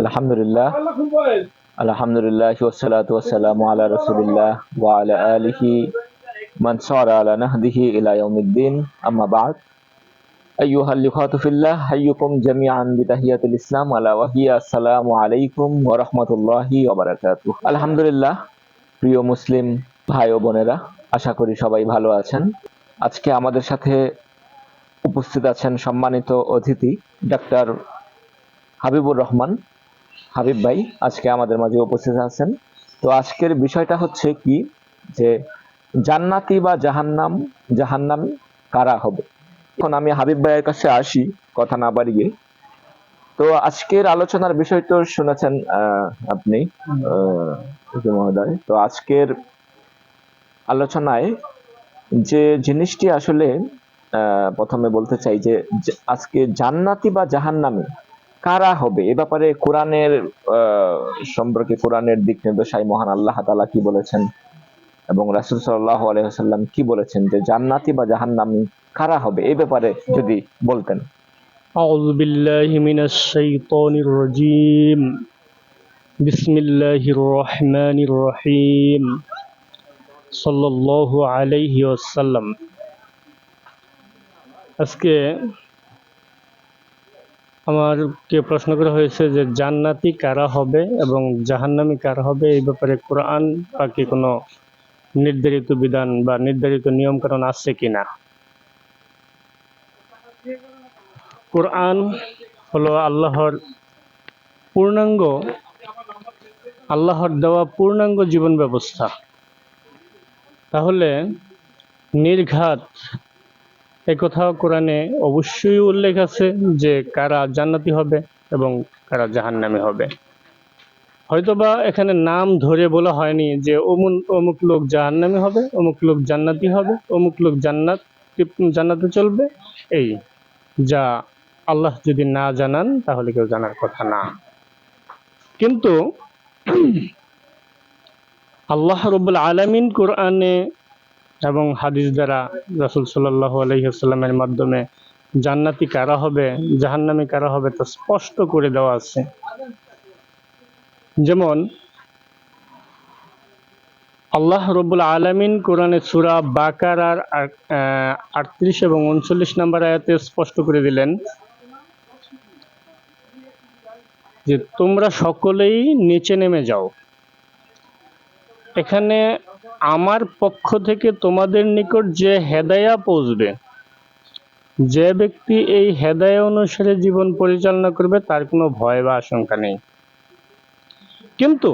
আলহামদুলিল্লাহ। আলহামদুলিল্লাহ ওয়াসসালাতু ওয়াসসালামু আলা রাসূলিল্লাহ ওয়া আলা আলিহি মান সারা আলা নাহদিহি ইলা ইয়াউমিদ্দিন। আম্মা বা'দ। আইয়ুহাল লিখাতু ফিল্লাহ হাইয়ুকুম জামিআন বিতাহিয়াতিল ইসলাম আলা ওয়া আসসালামু আলাইকুম ওয়া রাহমাতুল্লাহি ওয়া বারাকাতুহু। আলহামদুলিল্লাহ, প্রিয় মুসলিম ভাই ও বোনেরা, আশা করি সবাই ভালো আছেন। আজকে আমাদের সাথে উপস্থিত আছেন সম্মানিত অতিথি, ডাক্তার হাবিবুর রহমান। হাবিব ভাই আজকে আমাদের মাঝে উপস্থিত আছেন। তো আজকের বিষয়টা হচ্ছে কি যে জান্নাতি বা জাহান্নাম, জাহান্নামি কারা হবে? এখন আমি হাবিব ভাইয়ের কাছে আসি, কথা না বাড়িয়ে। তো আজকের আলোচনার বিষয় তো শুনেছেন আপনি মহোদয়। তো আজকের আলোচনায় যে জিনিসটি আসলে প্রথমে বলতে চাই যে- আজকে জান্নাতি বা জাহান্নামি কারা হবে এ ব্যাপারে কোরআনের আহ, সম্পর্কে কোরআনের দিক নির্দেশাই মহান আল্লাহ তাআলা কি বলেছেন এবং রাসূল সাল্লাল্লাহু আলাইহি ওয়াসাল্লাম কি বলেছেন যে জান্নাতি বা জাহান্নামী কারা হবে এই ব্যাপারে যদি বলতেন أعوذ بالله من الشيطان الرجيم بسم الله الرحمن الرحيم صلى الله عليه وسلم আজকে আমারকে প্রশ্ন করা হয়েছে যে, জান্নাতি কারা হবে এবং জাহান্নামী কারা হবে? এই ব্যাপারে কোরআন বা কি কোনো নির্ধারিত বিধান বা নির্ধারিত নিয়ম নিয়মকানুন আছে কিনা? কোরআন হলো আল্লাহর পূর্ণাঙ্গ, আল্লাহর দেওয়া পূর্ণাঙ্গ জীবন ব্যবস্থা। তাহলে নির্ঘাত এ কথাও কোরআনে অবশ্যই উল্লেখ আছে যে কারা জান্নাতি হবে এবং কারা জাহান্নামী হবে। হয়তোবা এখানে নাম ধরে বলা হয়নি যে অমুন, অমুক লোক জাহান্নামী হবে, অমুক লোক জান্নাতি হবে, অমুক লোক জান্নাত, জান্নাতে চলবে। এই, যা আল্লাহ যদি না জানান, তাহলে কেউ জানার কথা না। কিন্তু আল্লাহ রব্বুল আলামিন কোরআনে এবং হাদিস দ্বারা রাসূল সাল্লাল্লাহু আলাইহি ওয়াসাল্লামের মাধ্যমে জান্নাতি কারা হবে, জাহান্নামি কারা হবে তা স্পষ্ট করে দেওয়া আছে। যেমন, আল্লাহ রব্বুল আলামিন কোরআনে সূরা বাকারার আটত্রিশ এবং উনচল্লিশ নম্বর আয়াতে স্পষ্ট করে দিলেন যে তোমরা সকলেই নিচে নেমে যাও। এখানে আমার পক্ষ থেকে তোমাদের নিকট যে হেদায়া পৌঁছবে, যে ব্যক্তি এই হেদায়া অনুসারে জীবন পরিচালনা করবে, তার কোনো ভয় বা আশঙ্কা নেই। কিন্তু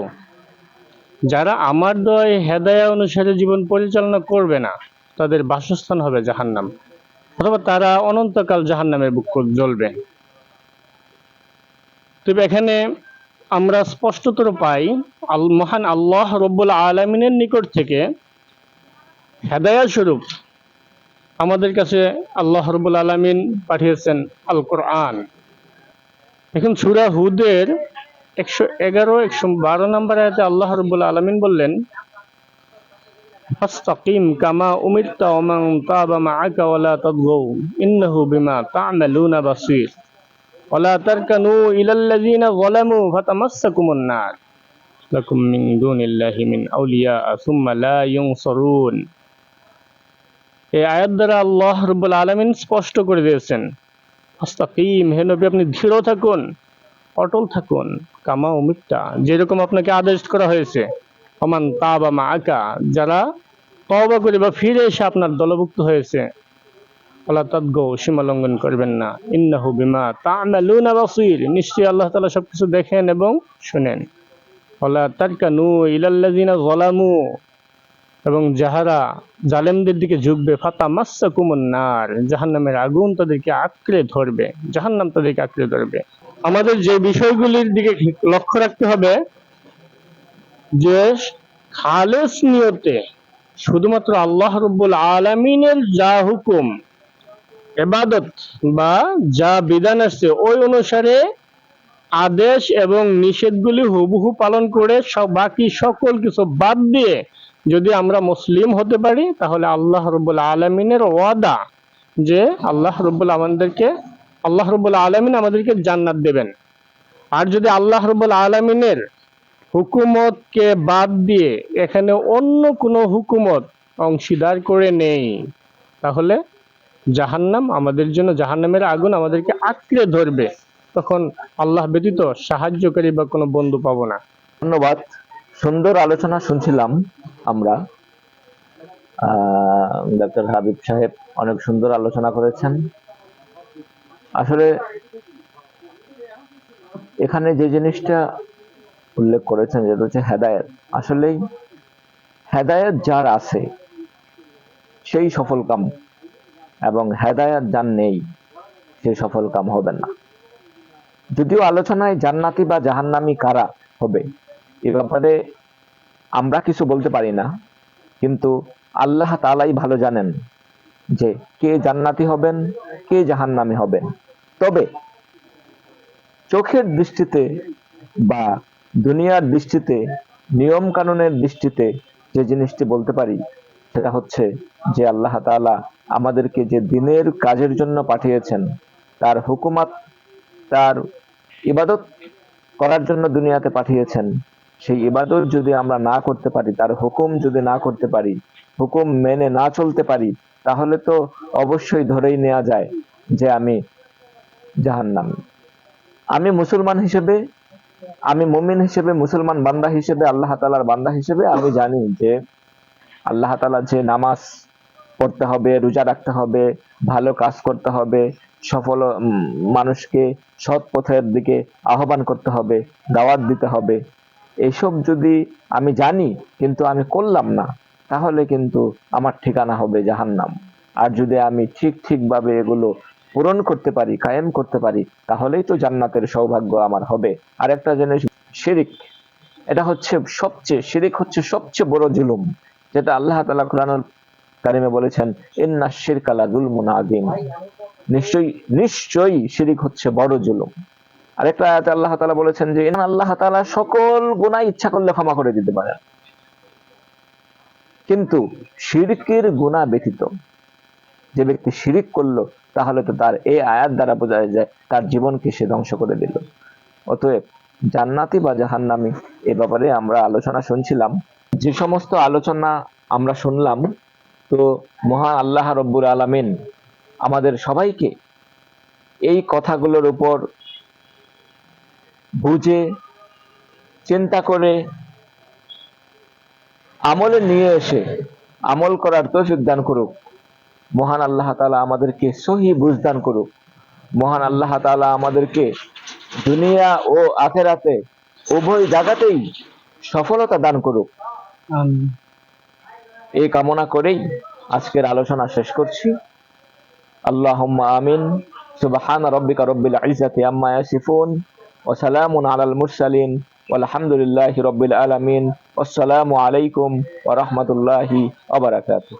যারা আমার এই হেদায়া অনুসারে জীবন পরিচালনা করবে না, তাদের বাসস্থান হবে জাহান্নাম, অথবা তারা অনন্তকাল জাহান্নামের বুক জ্বলবে। তবে এখানে আমরা স্পষ্টতর পাই, আল, মহান আল্লাহ রব্বুল আলমিনের নিকট থেকে হেদায়া স্বরূপ আমাদের কাছে আল্লাহ রব্বুল আলমিন পাঠিয়েছেন আল কোরআন এখন সুরা হুদের একশো এগারো, একশো বারো নম্বর আয়াতে আল্লাহ রব্বুল আলমিন বললেন, ফাস্তাকিম কামা উমিরতা ওমান তাবা মাআকা ওয়ালা তাদগাউ ইন্নাহু বিমা তা'মালুনা বাসীর। ولا تركنوا إلى الذين ظلموا فتمسكم النار لكم من دون الله من أولياء ثم لا ينصرون এই আয়াত দ্বারা আল্লাহ রব্বুল আলমিন স্পষ্ট করে দিয়েছেন আস্তাকিম হে নবী আপনি দৃঢ় থাকুন অটল থাকুন কামা উমিতা যেরকম আপনাকে আদেশ করা হয়েছে অমান তা বা মা আকা যারা তওবা করে বা ফিরে এসে আপনার দলভুক্ত হয়েছে আল্লাহ তাদগো সীমা লঙ্ঘন করবেন না। ইন্নাহু বিমা বাসীর নিশ্চয়ই আল্লাহ তাআলা সবকিছু দেখেন এবং শুনেন। ওয়ালা তারকানু ইলাল্লাযিনা যালামু এবং যাহারা জালেমদের দিকে ঝুঁকবে, ফাতা মাসাকুমুন নার। জাহান্নামের আগুন তাদেরকে আঁকড়ে ধরবে। জাহান্নাম তাদেরকে আঁকড়ে ধরবে। আমাদের যে বিষয়গুলির দিকে লক্ষ্য রাখতে হবে, যে খালেস নিয়তে শুধুমাত্র আল্লাহ রব্বুল আলামিনের যা হুকুম এবাদত বা যা বিধান আসছে, ওই অনুসারে আদেশ এবং নিষেধগুলি হুবহু পালন করে সব বাকি সকল কিছু বাদ দিয়ে যদি আমরা মুসলিম হতে পারি, তাহলে আল্লাহ রব্বুল আলমিনের ওয়াদা যে আল্লাহ রব্বুল আমাদেরকে, আল্লাহ রব্বুল আলমিন আমাদেরকে জান্নাত দেবেন। আর যদি আল্লাহ রব্বুল আলমিনের হুকুমতকে বাদ দিয়ে এখানে অন্য কোনো হুকুমত অংশীদার করে নেই, তাহলে জাহান্নাম আমাদের জন্য জাহান্নামের আগুন আমাদেরকে আঁকড়ে ধরবে। তখন আল্লাহ ব্যতীত সাহায্যকারী বা কোনো বন্ধু পাবো না। ধন্যবাদ। সুন্দর আলোচনা শুনছিলাম আমরা। ডাক্তার হাবিব সাহেব অনেক সুন্দর আলোচনা করেছেন। আসলে এখানে যে জিনিসটা উল্লেখ করেছেন যেটা হচ্ছে হেদায়েত। আসলেই হেদায়েত যার আছে, সেই সফল কাম এবং হেদায়েত যার নেই, সে সফল কাম হবে না। যদিও আলোচনায় জান্নাতি বা জাহান্নামি কারা হবে, এ ব্যাপারে আমরা কিছু বলতে পারি না, কিন্তু আল্লাহ তালাই ভালো জানেন যে কে জান্নাতি হবেন, কে জাহান্নামি হবেন। তবে চোখের দৃষ্টিতে বা দুনিয়ার দৃষ্টিতে নিয়ম কানুনের দৃষ্টিতে যে জিনিসটি বলতে পারি সেটা হচ্ছে যে আল্লাহ তাআলা আমাদেরকে যে দিনের কাজের জন্য পাঠিয়েছেন, তার হুকুমাত, তার ইবাদত করার জন্য দুনিয়াতে পাঠিয়েছেন, সেই ইবাদত যদি আমরা না করতে পারি, তার হুকুম যদি না করতে পারি, হুকুম মেনে না চলতে পারি, তাহলে তো অবশ্যই ধরেই নেওয়া যায় যে আমি জাহান্নামী। আমি মুসলমান হিসেবে, আমি মুমিন হিসেবে, মুসলমান বান্দা হিসেবে, আল্লাহ তালার বান্দা হিসেবে আমি জানি যে আল্লাহ তালা যে নামাজ পড়তে হবে, রোজা রাখতে হবে, ভালো কাজ করতে হবে, সফল মানুষকে সৎ পথের দিকে আহ্বান করতে হবে, দাওয়াত দিতে হবে এইসব যদি আমি জানি কিন্তু আমি করলাম না, তাহলে কিন্তু আমার ঠিকানা হবে জাহান্নাম। আর যদি আমি ঠিক ঠিকভাবে এগুলো পূরণ করতে পারি, কায়েম করতে পারি, তাহলেই তো জান্নাতের সৌভাগ্য আমার হবে। আর একটা জিনিস, শিরিক। এটা হচ্ছে সবচেয়ে, শিরিক হচ্ছে সবচেয়ে বড় জুলুম। যেটা আল্লাহ তাআলা কোরআনুল কারিমে বলেছেন, ইন্না শিরকালা জুলমুন আযীম। নিশ্চয়ই নিশ্চয়ই শিরিক হচ্ছে বড় জুলুম। আরেকটা আয়াতে আল্লাহ তাআলা বলেছেন যে ইন আল্লাহ তাআলা সকল গুনাহ ইচ্ছা করলে ক্ষমা করে দিতে পারেন। কিন্তু শিরকের গুনাহ ব্যতীত যে ব্যক্তি শিরিক করল, তাহলে তো তার এই আয়াত দ্বারা বোঝা যায় তার জীবনকে সে ধ্বংস করে দিল। অতএব জান্নাতি বা জাহান্নামি, এ ব্যাপারে আমরা আলোচনা শুনছিলাম। যে সমস্ত আলোচনা আমরা শুনলাম, তো মহান আল্লাহ রব্বুর আলামিন আমাদের সবাইকে এই কথাগুলোর উপর বুঝে, চিন্তা করে আমলে নিয়ে এসে আমল করার তৌফিক দান করুক। মহান আল্লাহ তাআলা আমাদেরকে সহি বুঝদান করুক। মহান আল্লাহ তাআলা আমাদেরকে দুনিয়া ও আখেরাতে উভয় জায়গাতেই সফলতা দান করুক। এই কামনা করেই আজকের আলোচনা শেষ করছি। আল্লাহ আমিন। সুবাহান রব্বিকা রব্বিল ইজ্জাতি আম্মা ইয়াসিফুন। ওয়া সালামুন আলাল মুরসালিন। আলহামদুলিল্লাহি রব্বিল আলামিন। wassalamu আলাইকুম ওয়া রাহমাতুল্লাহি ওয়া barakatuh